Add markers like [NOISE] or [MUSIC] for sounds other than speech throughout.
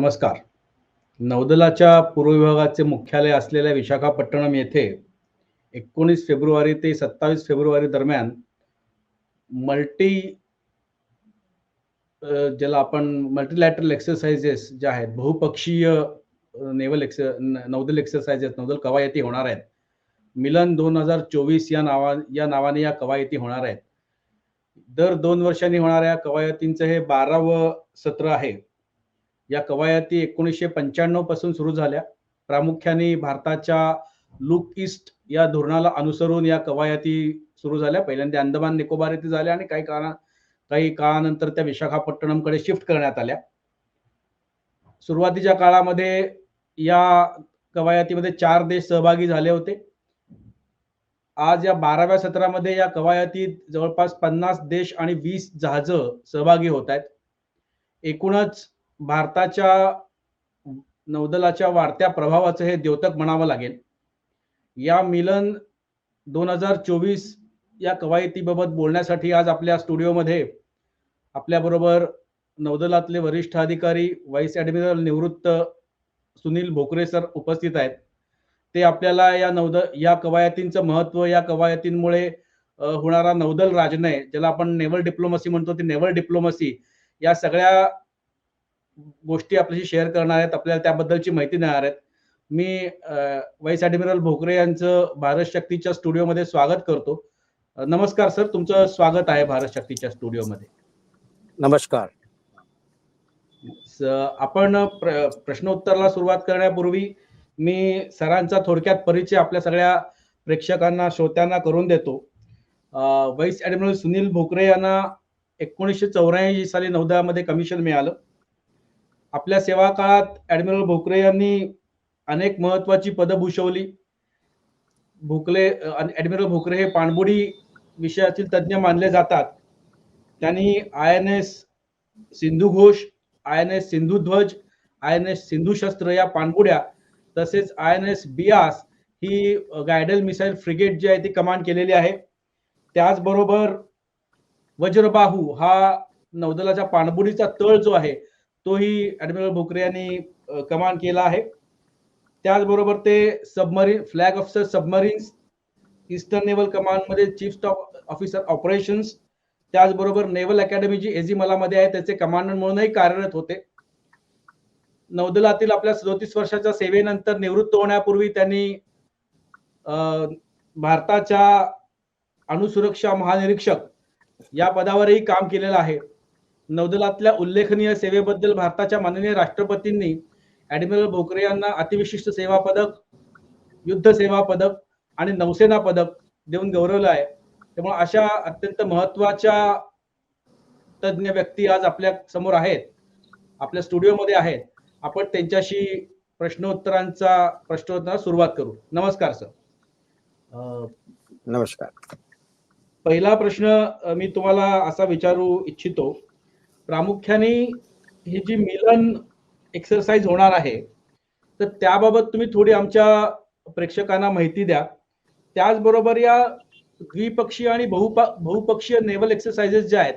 नमस्कार. नौदलाच्या पूर्व विभागाचे मुख्यालय असलेल्या विशाखापट्टणम येथे एकोणीस फेब्रुवारी ते सत्तावीस फेब्रुवारी दरम्यान मल्टी ज्याला आपण मल्टीलॅटरल एक्सरसाइजेस ज्या आहेत बहुपक्षीय नेवल एक्स नौदल एक्सरसाइजेस नौदल कवायती होणार आहेत. मिलन दोन हजार चोवीस या नावा या नावाने या कवायती होणार आहेत. दर दोन वर्षांनी होणाऱ्या कवायतींचं हे बारावं सत्र आहे. या कवायती एकोणीसशे पंच्याण्णवपासून सुरू झाल्या. प्रामुख्याने भारताच्या लुक ईस्ट या धोरणाला अनुसरून या कवायती सुरू झाल्या. पहिल्यांदा अंदमान निकोबार येथे झाल्या आणि काही काळा काही काळानंतर त्या विशाखापट्टणमकडे शिफ्ट करण्यात आल्या. सुरुवातीच्या काळामध्ये या कवायतीमध्ये चार देश सहभागी झाले होते. आज या बाराव्या सत्रामध्ये या कवायतीत जवळपास पन्नास देश आणि वीस जहाज सहभागी होत आहेत. एकूणच भारताच्या नौदलाच्या वाढत्या प्रभावाचं हे द्योतक म्हणावं लागेल. या मिलन दोन हजार चोवीस या कवायतीबाबत बोलण्यासाठी आज आपल्या स्टुडिओमध्ये आपल्याबरोबर नौदलातले वरिष्ठ अधिकारी व्हाईस ॲडमिरल निवृत्त सुनील भोकरे सर उपस्थित आहेत. ते आपल्याला या नौद या कवायतींचं महत्त्व या कवायतींमुळे होणारा नौदल राजनय ज्याला आपण नेव्हल डिप्लोमसी म्हणतो ती नेव्हल डिप्लोमसी या सगळ्या गोष्टी आपल्याशी शेअर करणार आहेत आपल्याला त्याबद्दलची माहिती देणार आहेत. मी अ, व्हाईस ॲडमिरल भोकरे यांचं भारत शक्तीच्या स्टुडिओमध्ये स्वागत करतो. नमस्कार सर तुमचं स्वागत आहे भारत शक्तीच्या स्टुडिओमध्ये. नमस्कार. आपण प्र प्रश्नोत्तराला सुरुवात करण्यापूर्वी मी सरांचा थोडक्यात परिचय आपल्या सगळ्या प्रेक्षकांना श्रोत्यांना करून देतो. अं, व्हाईस ॲडमिरल सुनील भोकरे यांना एकोणीसशे चौऱ्याऐंशी साली नौदलामध्ये कमिशन मिळालं. आपल्या सेवा काळात ॲडमिरल भोकरे यांनी अनेक महत्वाची पदं भूषवली. भोकले ऍडमिरल ॲडमिरल भोकरे हे पाणबुडी विषयातील तज्ज्ञ मानले जातात. त्यांनी I N S Sindhughosh I N S Sindhudhvaj I N S Sindhushastra या पाणबुड्या तसेच आय एन एस बियास ही गायडल मिसाईल फ्रिगेट जी आहे ती कमांड केलेली आहे. त्याचबरोबर वज्रबाहू हा नौदलाच्या पाणबुडीचा तळ जो आहे तोही ऍडमिरल भोकरे यांनी कमांड केला आहे. त्याचबरोबर ते submarine flag officer submarines eastern naval कमांडमध्ये chief staff officer operations त्याचबरोबर नेव्हल अकॅडमी जी एझिमलामध्ये आहे त्याचे कमांडर म्हणूनही कार्यरत होते. नौदलातील आपल्या सदोतीस वर्षाच्या सेवेनंतर निवृत्त होण्यापूर्वी त्यांनी भारताच्या अणुसुरक्षा महानिरीक्षक या पदावरही काम केलेलं आहे. नौदलातल्या उल्लेखनीय सेवेबद्दल भारताच्या माननीय राष्ट्रपतींनी ॲडमिरल भोकरे यांना अतिविशिष्ट सेवा पदक युद्ध सेवा पदक आणि नौसेना पदक देऊन गौरवलं आहे. त्यामुळे अशा अत्यंत महत्त्वाच्या तज्ज्ञ व्यक्ती आज आपल्यासमोर आहेत. आपल्या स्टुडिओमध्ये आहेत. आपण त्यांच्याशी प्रश्नोत्तरांचा प्रश्नोत्तर सुरुवात करू. नमस्कार सर. अं, नमस्कार. पहिला प्रश्न मी तुम्हाला असा विचारू इच्छितो प्रामुख्याने ही जी मिलन एक्सरसाइज होणार आहे तर त्याबाबत तुम्ही थोडी आमच्या प्रेक्षकांना माहिती द्या. त्याचबरोबर या द्विपक्षीय आणि बहुपा बहुपक्षीय नेव्हल एक्सरसाइजेस ज्या आहेत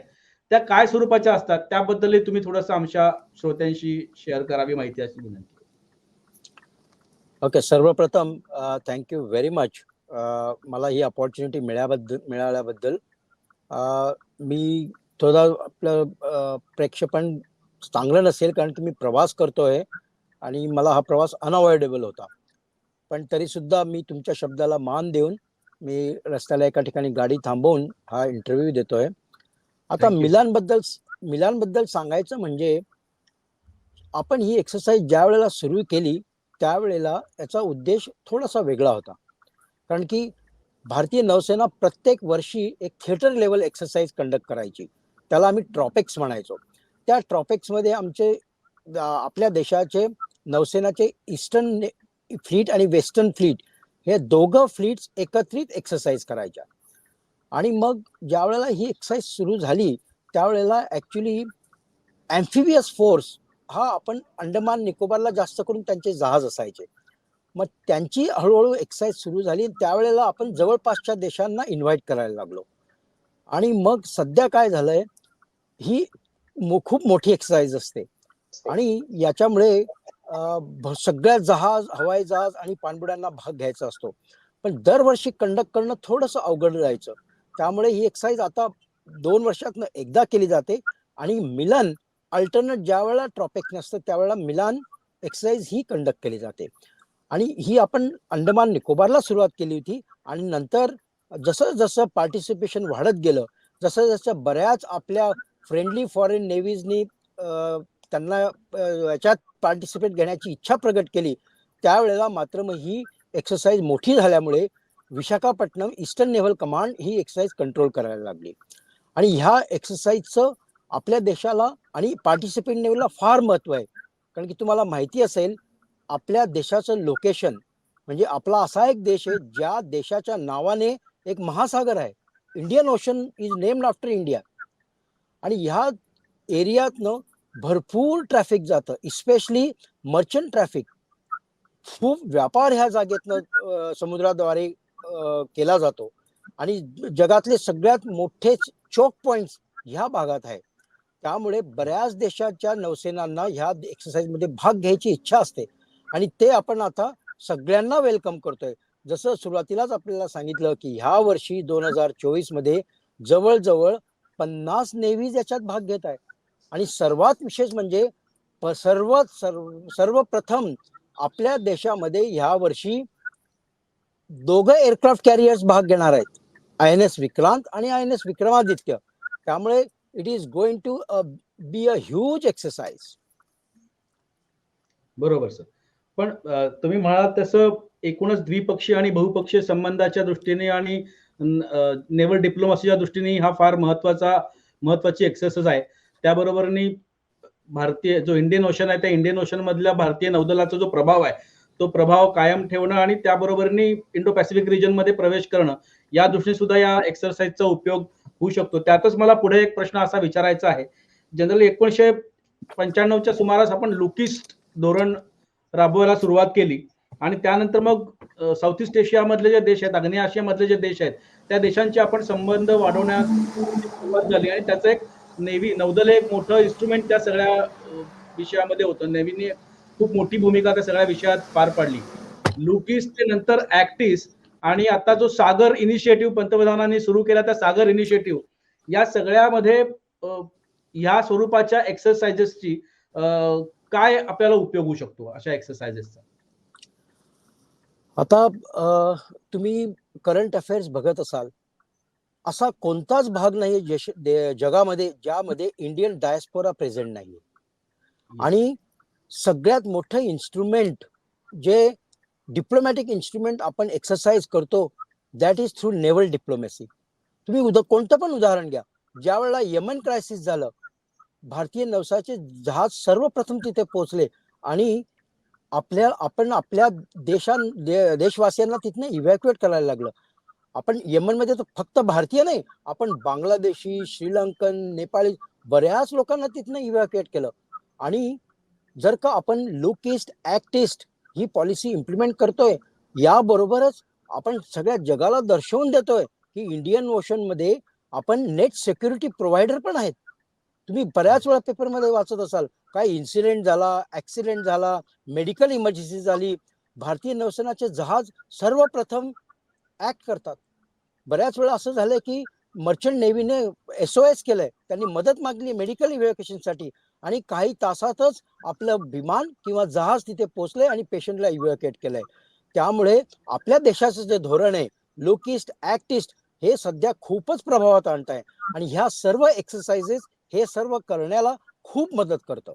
त्या काय स्वरूपाच्या असतात त्याबद्दलही तुम्ही थोडंसं आमच्या श्रोत्यांशी शेअर करावी माहिती अशी विनंती. ओके सर्वप्रथम थँक्यू व्हेरी मच मला ही अपॉर्च्युनिटी मिळाल्याबद्दल मिळाल्याबद्दल मी थोडं आपलं प्रेक्षेपण चांगलं नसेल कारण की मी प्रवास करतोय आणि मला हा प्रवास अनअवॉइडेबल होता. पण तरी सुद्धा मी तुमच्या शब्दाला मान देऊन मी रस्त्याला एका ठिकाणी गाडी थांबवून हा इंटरव्ह्यू देतोय. आता. मिलानबद्दल मिलानबद्दल सांगायचं म्हणजे आपण ही एक्सरसाइज ज्या वेळेला सुरू केली त्यावेळेला याचा उद्देश थोडासा वेगळा होता. कारण की भारतीय नौसेना प्रत्येक वर्षी एक थिएटर लेवल एक्सरसाइज कंडक्ट करायची. त्याला आम्ही ट्रॉपेक्स म्हणायचो. त्या ट्रॉपेक्समध्ये आमचे आपल्या देशाचे नौसेनाचे ईस्टर्न फ्लीट आणि वेस्टर्न फ्लीट हे दोघं फ्लीट्स एकत्रित एक्सरसाइज करायच्या. आणि मग ज्या वेळेला ही एक्सरसाइज सुरू झाली त्यावेळेला ॲक्च्युली अँफिबियस फोर्स हा आपण अंडमान निकोबारला जास्त करून त्यांचे जहाज असायचे. मग त्यांची हळूहळू एक्सरसाइज सुरू झाली त्यावेळेला आपण जवळपासच्या देशांना इन्व्हाइट करायला लागलो. आणि मग सध्या काय झालंय ही मो- खूप मोठी एक्सरसाइज असते. आणि याच्यामुळे भ- सगळ्या जहाज हवाई जहाज आणि पाणबुड्यांना भाग घ्यायचा असतो. पण दरवर्षी कंडक्ट करणं थोडंसं अवघड राहायचं त्यामुळे ही एक्सरसाइज आता दोन वर्षातनं एकदा केली जाते. आणि मिलन अल्टरनेट ज्या वेळेला ट्रॉपिक नसतं त्यावेळेला मिलान एक्सरसाइज ही कंडक्ट केली जाते. आणि ही आपण अंदमान निकोबारला सुरुवात केली होती. आणि नंतर जसं जसं पार्टिसिपेशन वाढत गेलं जसं जसं बऱ्याच आपल्या फ्रेंडली फॉरेन नेव्हीजनी त्यांना याच्यात पार्टिसिपेट घेण्याची इच्छा प्रकट केली. त्यावेळेला मात्र मग ही एक्सरसाइज मोठी झाल्यामुळे विशाखापट्टणम ईस्टर्न नेव्हल कमांड ही एक्सरसाइज कंट्रोल करायला लागली. आणि ह्या एक्सरसाइजचं आपल्या देशाला आणि पार्टिसिपेट नेव्हलला फार महत्त्व आहे. कारण की तुम्हाला माहिती असेल आपल्या देशाचं लोकेशन म्हणजे आपला असा एक देश आहे ज्या देशाच्या नावाने एक महासागर आहे. Indian Ocean is named after India. आणि ह्या एरियातनं भरपूर ट्रॅफिक जातं इस्पेशली मर्चंट ट्रॅफिक खूप व्यापार ह्या जागेतनं समुद्राद्वारे केला जातो. आणि जगातले सगळ्यात मोठे चोक पॉइंट्स ह्या भागात आहे त्यामुळे बऱ्याच देशाच्या नौसेनांना ह्या एक्सरसाइजमध्ये भाग घ्यायची इच्छा असते. आणि ते आपण आता सगळ्यांना वेलकम करतोय. जसं सुरुवातीलाच आपल्याला सांगितलं की ह्या वर्षी दोन हजार चोवीसमध्ये जवळजवळ पन्नास नेव्हीज याच्यात भाग घेत आहे. आणि सर्वात विशेष म्हणजे सर्वात सर्व सर्वप्रथम आपल्या देशामध्ये ह्या वर्षी दोघं एअरक्राफ्ट कॅरियर्स भाग घेणार आहेत. आय एन एस विक्रांत आणि आय एन एस विक्रमादित्य. त्यामुळे it is going to be a huge exercise बरोबर सर पण तुम्ही म्हणाल तसं एकूणच द्विपक्षीय आणि बहुपक्षीय संबंधाच्या दृष्टीने आणि नेव्हल डिप्लोमसीच्या दृष्टीने हा फार महत्त्वाचा महत्वाची एक्सरसाइज आहे. त्याबरोबरनी भारतीय जो इंडियन ओशन आहे त्या इंडियन ओशन मधल्या भारतीय नौदलाचा जो प्रभाव आहे तो प्रभाव कायम ठेवणं आणि त्याबरोबरनी इंडो पॅसिफिक रिजनमध्ये प्रवेश करणं या दृष्टीने सुद्धा या एक्सरसाइजचा उपयोग होऊ शकतो. त्यातच मला पुढे एक प्रश्न असा विचारायचा आहे. जनरली एकोणीशे पंच्याण्णवच्या सुमारास आपण लुकिस्ट धोरण राबवायला सुरुवात केली. आणि त्यानंतर मग साऊथ ईस्ट एशियामधले जे देश आहेत आग्नेय आशियामधले जे देश आहेत त्या देशांचे आपण संबंध वाढवण्यास सुरुवात झाली आणि त्याचं एक नेव्ही नौदल हे एक मोठं इन्स्ट्रुमेंट त्या सगळ्या विषयामध्ये होतं. नेव्हीने खूप मोठी भूमिका त्या सगळ्या विषयात पार पाडली. लुकीस ते नंतर ऍक्टिस आणि आता जो सागर इनिशिएटिव्ह पंतप्रधानांनी सुरू केला त्या सागर इनिशिएटिव्ह या सगळ्यामध्ये ह्या स्वरूपाच्या एक्सरसाइजेसची काय आपल्याला उपयोग होऊ शकतो अशा एक्सरसाइजेसचा आता तुम्ही करंट अफेअर्स बघत असाल असा कोणताच भाग नाही जगामध्ये ज्यामध्ये इंडियन डायस्पोरा प्रेझेंट नाहीये. आणि सगळ्यात मोठं इन्स्ट्रुमेंट जे डिप्लोमॅटिक इन्स्ट्रुमेंट आपण एक्सरसाइज करतो that is through naval diplomacy तुम्ही उदा कोणतं पण उदाहरण घ्या. ज्या वेळेला यमन क्रायसिस झालं भारतीय नौसाचे जहाज सर्वप्रथम तिथे पोहोचले आणि आपल्या आपण आपल्या देशां दे- देशवासियांना तिथनं इव्हॅक्युएट करायला लागलं. आपण यमनमध्ये तर फक्त भारतीय नाही आपण बांगलादेशी श्रीलंकन नेपाळी बऱ्याच लोकांना तिथनं इव्हॅक्युएट केलं. आणि जर का आपण लुक इस्ट ऍक्ट ही पॉलिसी इम्प्लिमेंट करतोय याबरोबरच आपण सगळ्या जगाला दर्शवून देतोय की इंडियन ओशनमध्ये आपण नेट सिक्युरिटी प्रोव्हायडर पण आहेत. तुम्ही बऱ्याच वेळा पेपरमध्ये वाचत असाल काय इन्सिडेंट झाला ॲक्सिडेंट झाला मेडिकल इमर्जन्सी झाली भारतीय नौसेनाचे जहाज सर्वप्रथम ॲक्ट करतात. बऱ्याच वेळा असं झालं की मर्चंट नेव्हीने एस ओ एस केलंय त्यांनी मदत मागली मेडिकल इव्हॅक्युएशनसाठी आणि काही तासातच आपलं विमान किंवा जहाज तिथे पोहोचलंय आणि पेशंटला इव्हॅक्युएट केलंय. त्यामुळे आपल्या देशाचं जे धोरण आहे लोकिस्ट ॲक्टिस्ट हे सध्या खूपच प्रभावात आणत आहे आणि ह्या सर्व एक्सरसाइजेस हे सर्व करण्याला खूप मदत करतं.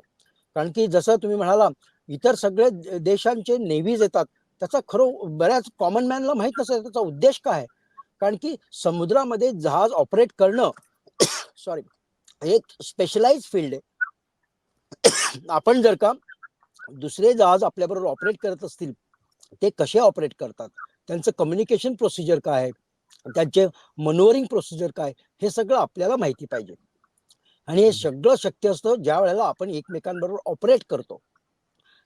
कारण की जसं तुम्ही म्हणाला इतर सगळे देशांचे नेव्हीज येतात त्याचा खरं बऱ्याच कॉमन मॅनला माहीत नसेल त्याचा उद्देश काय आहे? कारण की समुद्रामध्ये जहाज ऑपरेट करणं [COUGHS] सॉरी एक स्पेशलाइज फील्ड आहे. [COUGHS] आपण जर का दुसरे जहाज आपल्याबरोबर ऑपरेट करत असतील ते कसे ऑपरेट करतात? त्यांचं कम्युनिकेशन प्रोसिजर काय आहे? त्यांचे मनोवरिंग प्रोसिजर काय हे सगळं आपल्याला माहिती पाहिजे. आणि हे सगळं शक्य असतं ज्या वेळेला आपण एकमेकांबरोबर ऑपरेट करतो.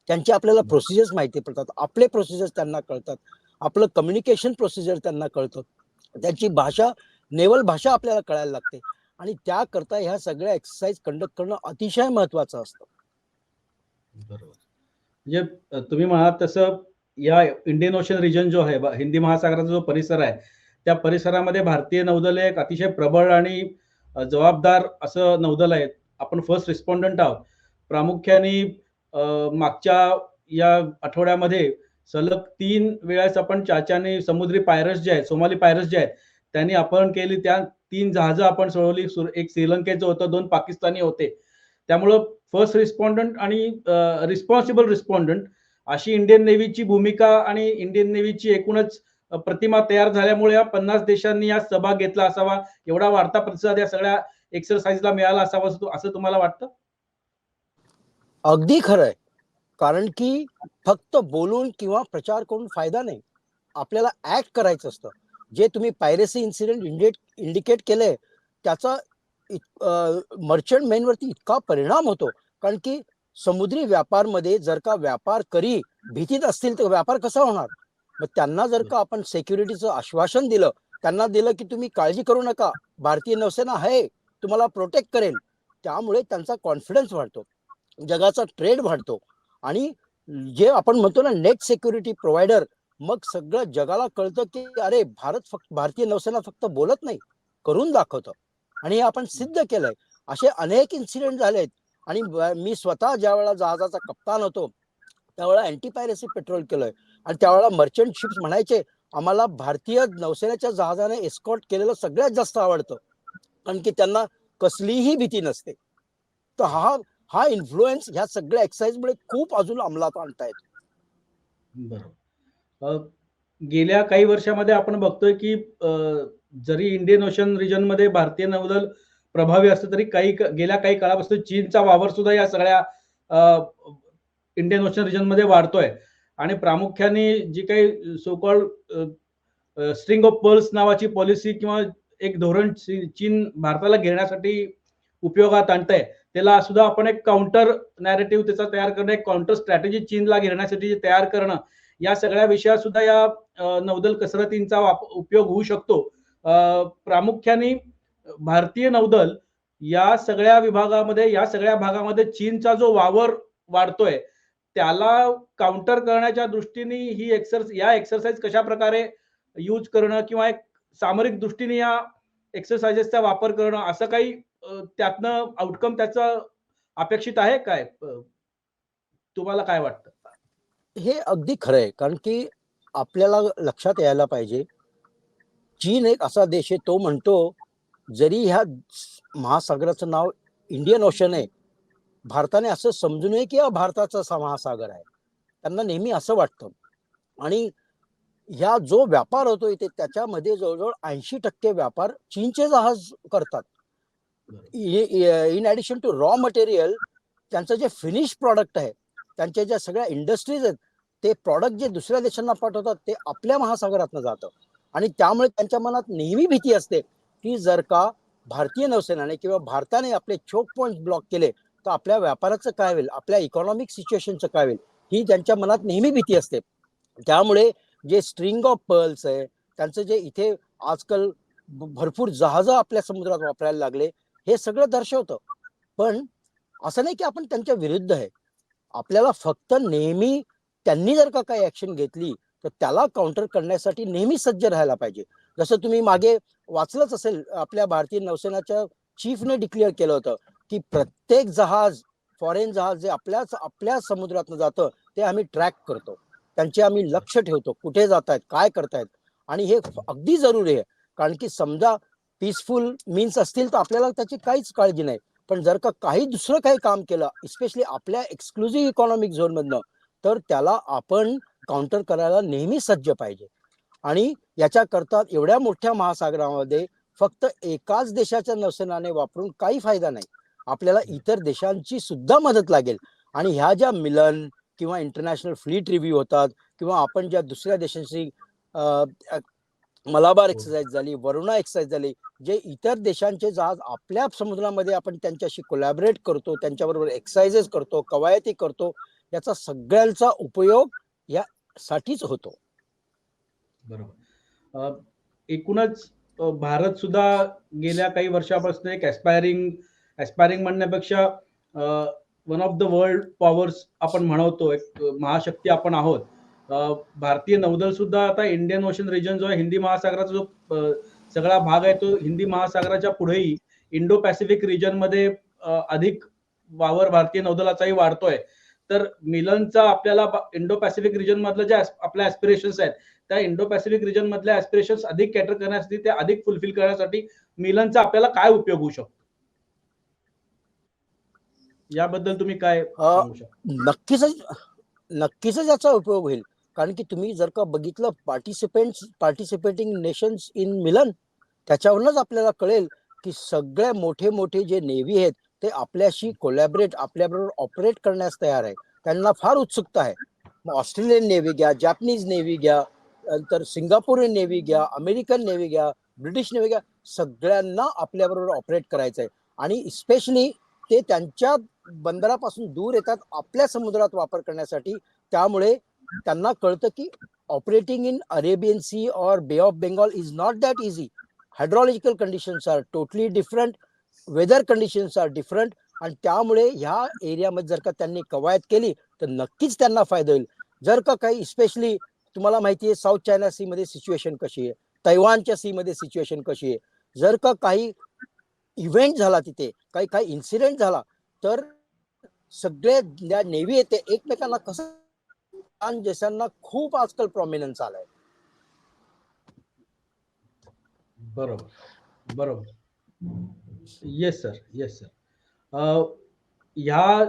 त्यांचे आपल्याला प्रोसिजर्स माहिती पडतात. आपले प्रोसिजर्स त्यांना कळतात. आपलं कम्युनिकेशन प्रोसिजर त्यांना कळतं. त्यांची भाषा नेवल भाषा आपल्याला कळायला लागते. आणि त्याकरता ह्या सगळ्या एक्सरसाइज कंडक्ट करणं अतिशय महत्वाचं असतं. बरोबर. म्हणजे तुम्ही म्हणालात तसं या इंडियन ओशन रिजन जो आहे हिंदी महासागराचा जो परिसर आहे त्या परिसरामध्ये भारतीय नौदल एक अतिशय प्रबळ आणि जबाबदार असं नौदल आहे आपण फर्स्ट रिस्पॉन्डंट आहोत. प्रामुख्याने मागच्या या आठवड्यामध्ये सलग तीन वेळेस आपण चाचाने समुद्री पायरस जे आहेत सोमाली पायरस जे आहेत त्यांनी अपहरण केली. त्या तीन जहाजं आपण सोडवली. एक श्रीलंकेचं होतं दोन पाकिस्तानी होते. त्यामुळं फर्स्ट रिस्पॉन्डंट आणि रिस्पॉन्सिबल रिस्पॉन्डंट अशी इंडियन नेव्हीची भूमिका आणि इंडियन नेव्हीची एकूणच प्रतिमा तयार झाल्यामुळे या पन्नास देशांनी या सहभाग घेतला असावा. एवढा वाढता प्रतिसाद या सगळ्या एक्सरसाइजला मिळाला असावा असं तुम्हाला वाटतं? अगदी खरं आहे. कारण की फक्त बोलून किंवा प्रचार करून फायदा नाही. आपल्याला ऍक्ट करायचं असतं. जे तुम्ही पायरेसी इन्सिडेंट इंडिकेट इंडिकेट केलंय त्याचा मर्चंट मेनवरती इतका परिणाम होतो. कारण की समुद्री व्यापारमध्ये जर का व्यापार करी भीतीत असतील तर व्यापार कसा होणार? मग त्यांना जर का आपण सेक्युरिटीचं आश्वासन दिलं त्यांना दिलं की तुम्ही काळजी करू नका भारतीय नौसेना आहे तुम्हाला प्रोटेक्ट करेल. त्यामुळे त्यांचा कॉन्फिडन्स वाढतो जगाचा ट्रेड वाढतो. आणि जे आपण म्हणतो ना नेट सिक्युरिटी प्रोव्हायडर मग सगळं जगाला कळतं की अरे भारत फक्त भारतीय नौसेना फक्त बोलत नाही करून दाखवतं. आणि हे आपण सिद्ध केलंय. असे अनेक इन्सिडेंट झालेत. आणि मी स्वतः ज्या वेळेला जहाजाचा कप्तान होतो त्यावेळेला अँटी पायरेसी पेट्रोल केलंय. आणि त्यावेळेला मर्चंट शिप्स म्हणायचे आम्हाला भारतीय नौसेनेच्या जहाजाने एस्कॉर्ट केलेलं सगळ्यात जास्त आवडतं कारण की त्यांना कसलीही भीती नसते. तर हा हा इन्फ्लुएन्स ह्या सगळ्या एक्सरसाइज मुळे खूप अजून अंमलात आणतायत बरोबर. गेल्या काही वर्षामध्ये आपण बघतोय की जरी इंडियन ओशन रिजनमध्ये भारतीय नौदल प्रभावी असतं तरी काही गेल्या काही काळापासून चीनचा वावर सुद्धा या सगळ्या इंडियन ओशन रिजनमध्ये वाढतोय. आणि प्रामुख्याने जी काही so called string of pearls नावाची पॉलिसी किंवा एक धोरण चीन भारताला घेण्यासाठी उपयोगात आणतंय त्याला सुद्धा आपण एक काउंटर नॅरेटिव्ह त्याचा तयार करणं एक काउंटर स्ट्रॅटेजी चीनला घेण्यासाठी जे तयार करणं या सगळ्या विषयात सुद्धा या नौदल कसरतींचा वाप- उपयोग होऊ शकतो. प्रामुख्याने भारतीय नौदल या सगळ्या विभागामध्ये या सगळ्या भागामध्ये चीनचा जो वावर वाढतोय त्याला काउंटर करण्याच्या दृष्टीने ही एक्सर या एक्सरसाइज कशा प्रकारे यूज करणं किंवा एक सामरिक दृष्टीने या एक्सरसाइजेसचा वापर करणं असं काही त्यातनं आउटकम त्याचं अपेक्षित आहे काय? तुम्हाला काय वाटतं? हे अगदी खरं आहे कारण की आपल्याला लक्षात यायला पाहिजे चीन एक असा देश आहे तो म्हणतो जरी ह्या महासागराचं नाव इंडियन ओशन आहे भारताने असं समजू नये की हा भारताचा महासागर आहे. त्यांना नेहमी असं वाटतं. आणि ह्या जो व्यापार होतो इथे त्याच्यामध्ये जवळजवळ ऐंशी टक्के व्यापार चीनचे जहाज करतात. In addition to raw material त्यांचं जे फिनिश प्रॉडक्ट आहे त्यांच्या ज्या सगळ्या इंडस्ट्रीज आहेत ते प्रॉडक्ट जे दुसऱ्या देशांना पाठवतात ते आपल्या महासागरातनं जातं. आणि त्यामुळे त्यांच्या मनात नेहमी भीती असते की जर का भारतीय नौसेनाने किंवा भारताने आपले चोक पॉईंट ब्लॉक केले तर आपल्या व्यापाराचं काय होईल? आपल्या इकॉनॉमिक सिच्युएशनचं काय होईल? ही त्यांच्या मनात नेहमी भीती असते. त्यामुळे जे स्ट्रिंग ऑफ पर्ल्स आहे त्यांचं जे इथे आजकाल भरपूर जहाजं आपल्या समुद्रात वापरायला लागले हे सगळं दर्शवतं. पण असं नाही की आपण त्यांच्या विरुद्ध आहे. आपल्याला फक्त नेहमी त्यांनी जर का काही ऍक्शन घेतली तर त्याला काउंटर करण्यासाठी नेहमी सज्ज राहायला पाहिजे. जसं तुम्ही मागे वाचलंच असेल आपल्या भारतीय नौसेनाच्या चीफने डिक्लेअर केलं होतं. की प्रत्येक जहाज फॉरेन जहाज जे आपल्याच आपल्या समुद्रातनं जातं ते आम्ही ट्रॅक करतो. त्यांचे आम्ही लक्ष ठेवतो. कुठे जात आहेत काय करतायत? आणि हे अगदी जरुरी आहे. कारण की समजा पीसफुल मीन्स असतील तर आपल्याला त्याची काहीच काळजी नाही. पण जर का काही दुसरं काही काम केलं स्पेशली आपल्या एक्सक्लुझिव्ह इकॉनॉमिक झोनमधनं तर त्याला आपण काउंटर करायला नेहमी सज्ज पाहिजे. आणि याच्याकरता एवढ्या मोठ्या महासागरामध्ये फक्त एकाच देशाच्या नौसेनाने वापरून काही फायदा नाही. आपल्याला इतर देशांची सुद्धा मदत लागेल. आणि ह्या ज्या मिलन किंवा इंटरनॅशनल फ्लीट रिव्ह्यू होतात किंवा आपण ज्या दुसऱ्या देशांशी मलाबार एक्सरसाइज झाली वरुणा एक्सरसाइज झाली जे इतर देशांचे जहाज आपल्या समुद्रामध्ये आपण त्यांच्याशी कोलॅबरेट करतो त्यांच्याबरोबर एक्सरसाइजेस करतो कवायती करतो याचा सगळ्यांचा उपयोग यासाठीच होतो. बरोबर. एकूणच भारत सुद्धा गेल्या काही वर्षापासून एक ऍस्पायरिंग ॲस्पायरिंग म्हणण्यापेक्षा one of the world powers आपण म्हणवतो एक महाशक्ती आपण आहोत. भारतीय नौदल सुद्धा आता इंडियन ओशन रिजन जो आहे हिंदी महासागराचा जो सगळा भाग आहे तो हिंदी महासागराच्या पुढेही इंडो पॅसिफिक रिजनमध्ये अधिक वावर भारतीय नौदलाचाही वाढतोय. तर मिलनचा आपल्याला इंडो पॅसिफिक रिजन मधलं जे आपल्या ऍस्पिरेशन्स आहेत त्या इंडो पॅसिफिक रिजन मधल्या ऍस्पिरेशन्स अधिक कॅटर करण्यासाठी ते अधिक फुलफिल करण्यासाठी मिलनचा आपल्याला काय उपयोग होऊ शकतो? याबद्दल तुम्ही काय अ, सांगू शकता? नक्कीच नक्कीच याचा उपयोग होईल. कारण की तुम्ही जर का बघितलं participant participating nations in Milan त्याच्यावरूनच आपल्याला कळेल की सगळे मोठे मोठे जे नेव्ही आहेत ते आपल्याशी कोलॅबरेट आपल्याबरोबर ऑपरेट करण्यास तयार आहे. त्यांना फार उत्सुकता आहे. मग ऑस्ट्रेलियन नेव्ही घ्या जॅपनीज नेव्ही घ्या नंतर सिंगापोरियन नेव्ही घ्या अमेरिकन नेव्ही घ्या ब्रिटिश नेव्ही घ्या सगळ्यांना आपल्याबरोबर ऑपरेट करायचं आहे आणि स्पेशली ते त्यांच्या बंदरापासून दूर येतात आपल्या समुद्रात वापर करण्यासाठी. त्यामुळे त्यांना कळतं की ऑपरेटिंग इन अरेबियन सी और Bay of Bengal is not that easy hydrological conditions are totally different weather conditions are different आणि त्यामुळे ह्या एरियामध्ये जर का त्यांनी कवायत केली तर नक्कीच त्यांना फायदा होईल. जर का काही स्पेशली तुम्हाला माहिती आहे साऊथ चायना सीमध्ये सिच्युएशन कशी आहे? तैवानच्या सीमध्ये सिच्युएशन कशी आहे? जर का काही इव्हेंट झाला तिथे काही काही इन्सिडेंट झाला तर सगळे ज्या नेव्ही येते एकमेकांना कसं आणि देशांना खूप आजकाल प्रॉमिनन्स आलाय. बरोबर बरोबर. येस सर येस सर ह्या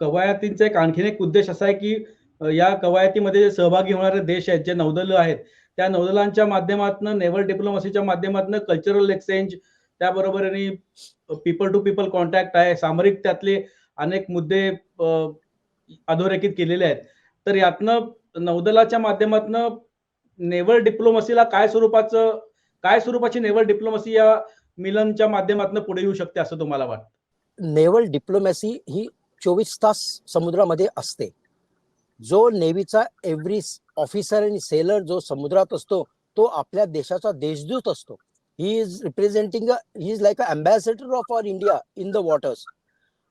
कवायतींचा एक आणखीन एक उद्देश असा आहे की या कवायतीमध्ये जे सहभागी होणारे देश आहेत जे नौदल आहेत त्या नौदलांच्या माध्यमातून नेव्हल डिप्लोमसीच्या माध्यमातून कल्चरल एक्सचेंज त्याबरोबरीने पीपल टू पीपल कॉन्टॅक्ट आहे. सामरिक त्यातले अनेक मुद्दे अधोरेखित केलेले आहेत. तर यातनं नौदलाच्या माध्यमातनं नेव्हल डिप्लोमसीला काय स्वरूपाचं काय स्वरूपाची नेव्हल डिप्लोमसी या मिलनच्या माध्यमातून पुढे येऊ शकते असं तुम्हाला वाटतं? नेव्हल डिप्लोमॅसी ही चोवीस तास समुद्रामध्ये असते. जो नेव्हीचा एव्हरी ऑफिसर आणि सेलर जो समुद्रात असतो तो आपल्या देशाचा देशदूत असतो. He is representing he is like a ambassador of our India in the waters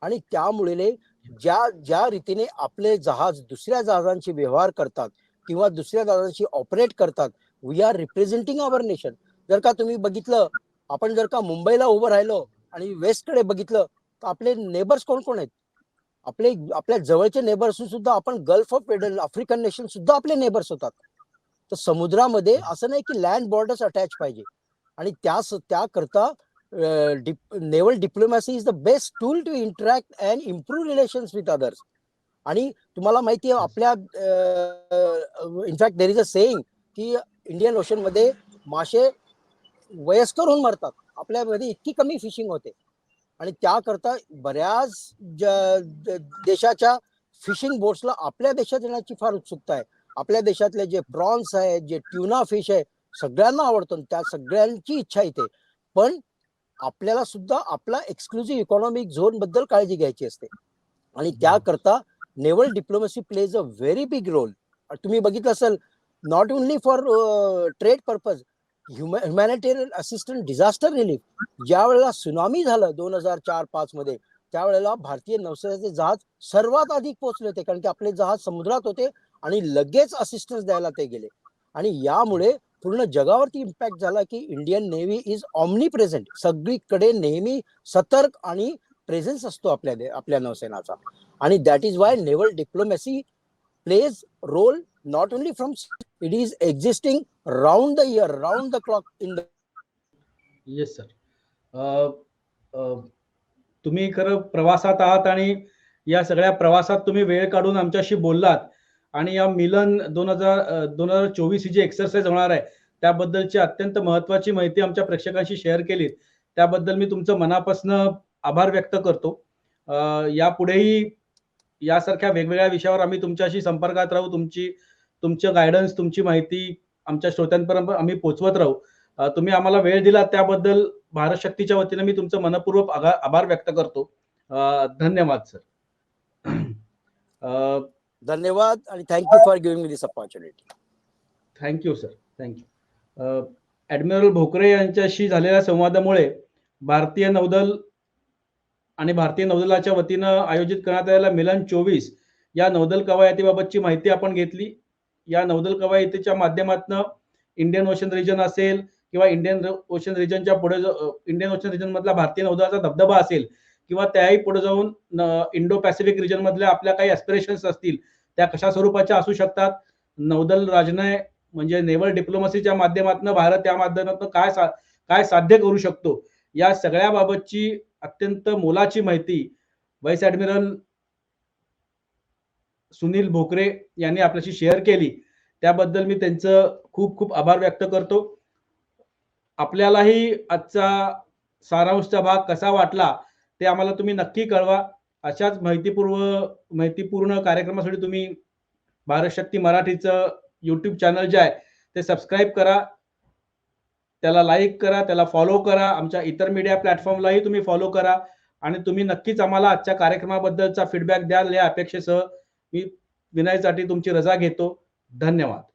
आणि त्यामुळे ज्या ज्या रीतीने आपले जहाज दुसऱ्या जहाजांशी व्यवहार करतात किंवा दुसऱ्या जहाजांशी ऑपरेट करतात we are representing our nation जर का तुम्ही बघितलं आपण जर का मुंबईला उभं राहिलो आणि वेस्टकडे बघितलं तर आपले नेबर्स कोण कोण आहेत? आपले आपल्या जवळचे नेबर्स सुद्धा आपण Gulf of Aden African nation सुद्धा आपले नेबर्स होतात. तर समुद्रामध्ये असं नाही की लँड बॉर्डर्स अटॅच पाहिजे. आणि त्या त्याकरता naval diplomacy is the best tool to interact and improve relations with others. आणि तुम्हाला माहिती आहे आपल्या in fact there is a saying की इंडियन ओशनमध्ये मासे वयस्कर होऊन मरतात. आपल्यामध्ये इतकी कमी फिशिंग होते. आणि त्याकरता बऱ्याच ज- द- देशाच्या फिशिंग बोट्सला आपल्या देशात येण्याची फार उत्सुकता आहे. आपल्या देशातले जे प्रॉन्स आहेत जे ट्युना फिश आहे सगळ्यांना आवडतो त्या सगळ्यांची इच्छा इथे. पण आपल्याला सुद्धा आपला एक्सक्लुझिव्ह इकॉनॉमिक झोनबद्दल काळजी घ्यायची असते. आणि त्याकरता naval diplomacy plays a very big role तुम्ही बघितलं असेल not only for trade purpose humanitarian assistant disaster relief ज्या वेळेला सुनामी झालं दोन हजार चार पाच मध्ये त्यावेळेला भारतीय नौसेनेचे जहाज सर्वात अधिक पोहोचले होते कारण की आपले जहाज समुद्रात होते आणि लगेच असिस्टन्स द्यायला ते गेले. आणि यामुळे पूर्ण जगावरती इम्पॅक्ट झाला की Indian navy is omnipresent सगळीकडे नेहमी सतर्क आणि प्रेझेन्स असतो आपल्या आपल्या नौसेनाचा. आणि that is why naval diplomacy plays role not only from it is existing round the year round the clock in the yes sir तुम्ही खरं प्रवासात आहात आणि या सगळ्या प्रवासात तुम्ही वेळ काढून आमच्याशी बोललात. आणि या मिलन दोन हजार दोन हजार चोवीस ही जी एक्सरसाइज होणार आहे त्याबद्दलची अत्यंत महत्वाची माहिती आमच्या प्रेक्षकांशी शेअर केलीत. त्याबद्दल मी तुमचं मनापासून आभार व्यक्त करतो. यापुढेही यासारख्या वेगवेगळ्या विषयावर आम्ही तुमच्याशी संपर्कात राहू तुमची तुमचं गायडन्स तुमची माहिती आमच्या श्रोत्यांपर्यंत आम्ही पोचवत राहू. तुम्ही आम्हाला वेळ दिला त्याबद्दल भारत शक्तीच्या वतीने मी तुमचं मनपूर्वक आभार व्यक्त करतो. धन्यवाद सर. [CLEARS THROAT] धन्यवाद आणि thank you for giving me this opportunity thank you sir thank you admiral Bhokare यांच्याशी झालेल्या संवादामुळे भारतीय नौदल आणि भारतीय नौदलाच्या वतीनं आयोजित करण्यात आलेल्या मिलन चोवीस या नौदल कवायतीबाबतची माहिती आपण घेतली. या नौदल कवायतीच्या माध्यमातून इंडियन ओशन रिजन असेल किंवा इंडियन ओशन रिजनच्या पुढे इंडियन ओशन रिजन मधला भारतीय नौदलाचा धबधबा असेल किंवा त्याही पुढे जाऊन इंडो पॅसिफिक रिजन मधल्या आपल्या काही ॲस्पिरेशन्स असतील त्या कशा स्वरूपाच्या असू शकतात? नौदल राजनय म्हणजे नेव्हल डिप्लोमसीच्या माध्यमातून भारत त्या माध्यमातून काय सा, काय साध्य करू शकतो? या सगळ्या बाबतची अत्यंत मोलाची माहिती व्हाईस ऍडमिरल सुनील भोकरे यांनी आपल्याशी शेअर केली. त्याबद्दल मी त्यांचं खूप खूप आभार व्यक्त करतो. आपल्यालाही आजचा सारांशचा भाग कसा वाटला? ते आम्हाला तुम्ही नक्की कळवा. अशाच माहितीपूर्व माहितीपूर्ण कार्यक्रमासाठी तुम्ही भारत शक्ती मराठीचं यूट्यूब चॅनल जे आहे ते सबस्क्राईब करा. त्याला लाईक करा त्याला फॉलो करा. आमच्या इतर मीडिया प्लॅटफॉर्मलाही तुम्ही फॉलो करा. आणि तुम्ही नक्कीच आम्हाला आजच्या कार्यक्रमाबद्दलचा फीडबॅक द्याल. या अपेक्षेसह मी विनयसाठी तुमची रजा घेतो. धन्यवाद.